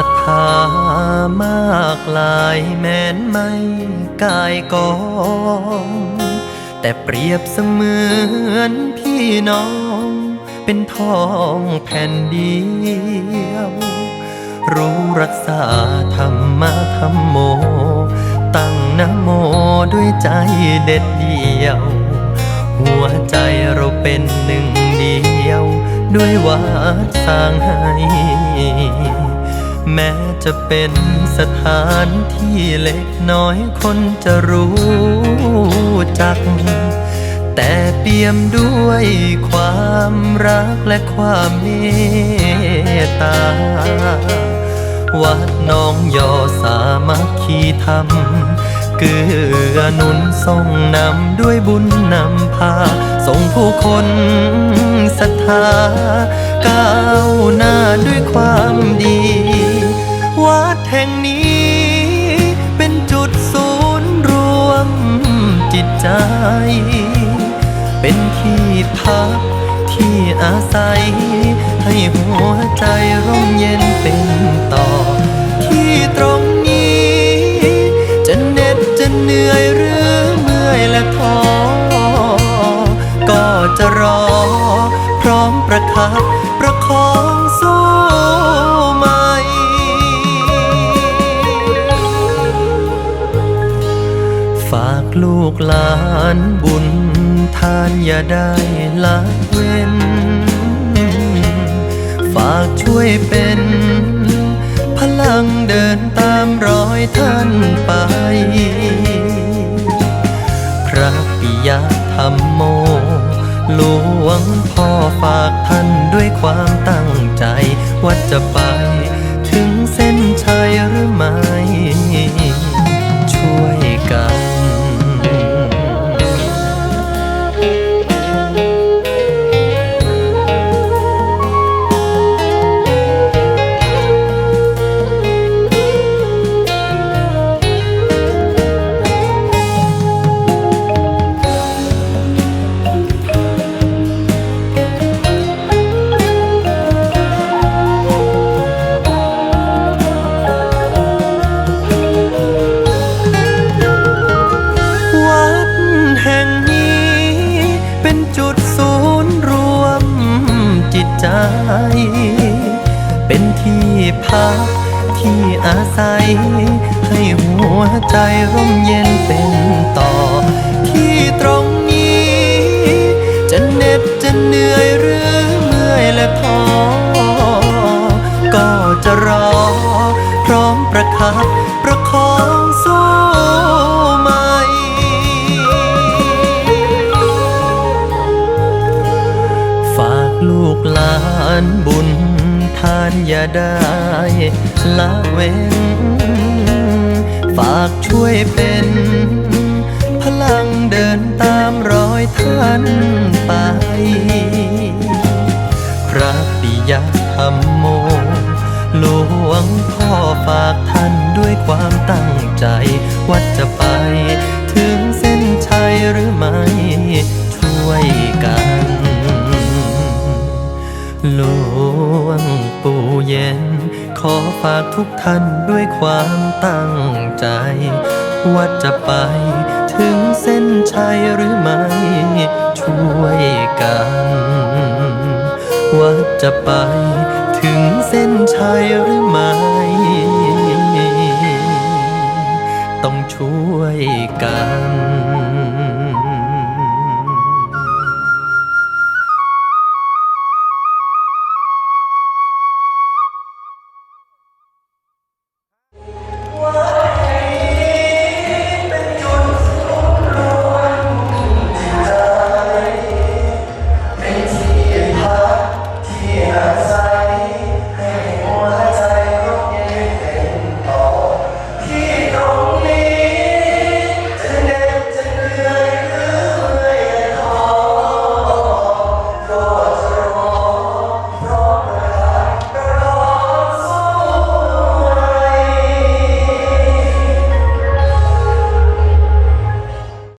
ศรัทธามากลายแม้นไม่กายกองแต่เปรียบเสมือนพี่น้องเป็นทองแผ่นเดียว รู้รักษาธรรมะธรรมโม ตั้งนะโมด้วยใจเด็ดเดียว หัวใจเราเป็นหนึ่งเดียว ด้วยวัดสร้างให้ แม้จะเป็นสถานที่เล็กน้อยคนจะรู้จัก แต่เปี่ยมด้วยความรักและความเมตตา วัดน้องยอสามัคคีธรรมเกื้อนุนส่งนำด้วยบุญนำพา ส่งผู้คนศรัทธาก้าวหน้าด้วยความดี ใจ เป็นที่พักที่อาศัย ให้หัวใจร่มเย็น ลูกหลานบุญทานอย่าได้ละเว้น ฝากช่วยเป็น พลังเดินตามรอยท่านไป พระปิยธรรมโมหลวงพ่อฝากท่านด้วยความตั้งใจว่าจะไป เป็นที่พักที่อาศัย ให้หัวใจร่มเย็นเป็นต่อ ที่ตรงนี้ จะเหน็ดจะเหนื่อยหรือเมื่อยและท้อก็จะรอ พร้อมประคับ ลูกหลานบุญทานอย่าได้ละเว้น ฝากช่วยเป็น พลังเดินตามรอยท่านไป หลวงปู่เย็น ขอฝากทุกท่านด้วยความตั้งใจ ว่าจะไปถึงเส้นชัยหรือไม่ ช่วยกัน ว่าจะไปถึงเส้นชัยหรือ